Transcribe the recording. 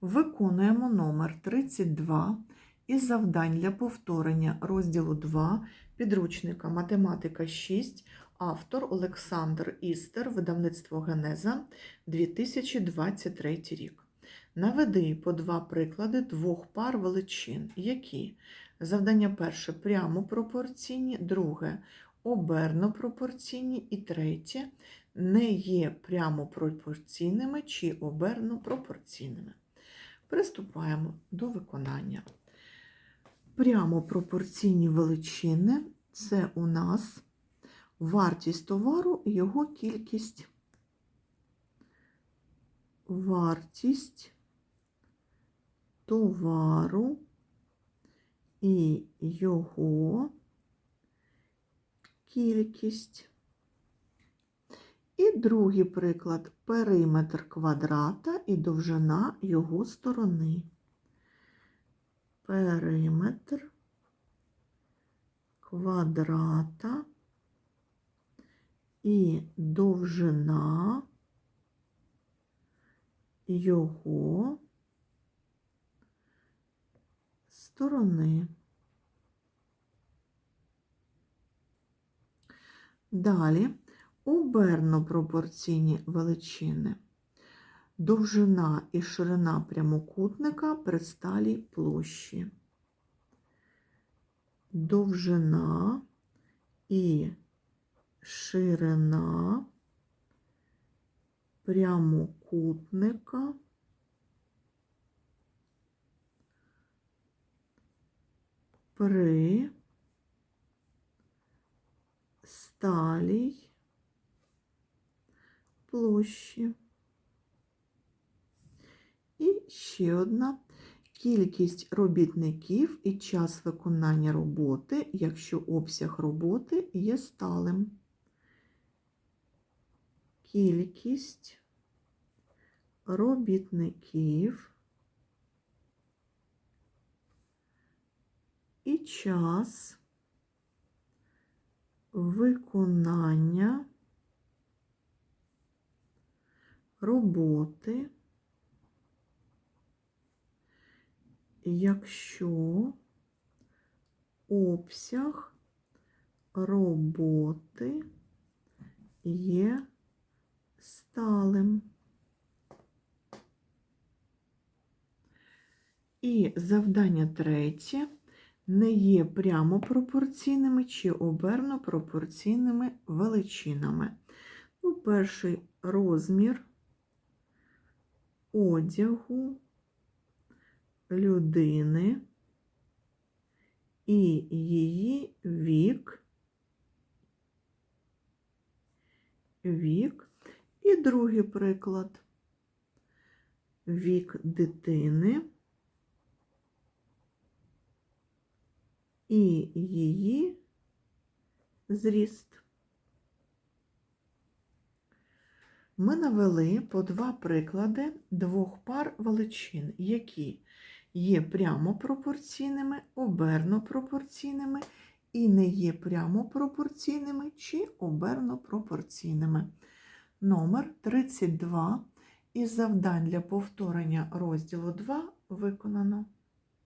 Виконуємо номер 32 із завдань для повторення розділу 2 підручника Математика 6, автор Олександр Істер, видавництво Генеза 2023 рік. Наведи по два приклади двох пар величин, які завдання перше прямо пропорційні, друге оберно пропорційні і третє не є прямо пропорційними чи оберно пропорційними. Приступаємо до виконання. Прямо пропорційні величини це у нас вартість товару і його кількість. Вартість товару і його кількість. І другий приклад периметр квадрата і довжина його сторони. Периметр квадрата і довжина його сторони. Далі оберно пропорційні величини. Довжина і ширина прямокутника при сталій площі. Довжина і ширина прямокутника при сталій площі. І ще одна кількість робітників і час виконання роботи, якщо обсяг роботи є сталим. Кількість робітників і час виконання роботи, якщо обсяг роботи є сталим. І завдання третє не є прямо пропорційними чи оберно пропорційними величинами. Ну, перший розмір одягу людини і її вік, вік. І другий приклад вік дитини і її зріст. Ми навели по два приклади двох пар величин, які є прямо пропорційними, оберно пропорційними і не є прямо пропорційними чи оберно пропорційними. Номер 32 із завдань для повторення розділу 2 виконано.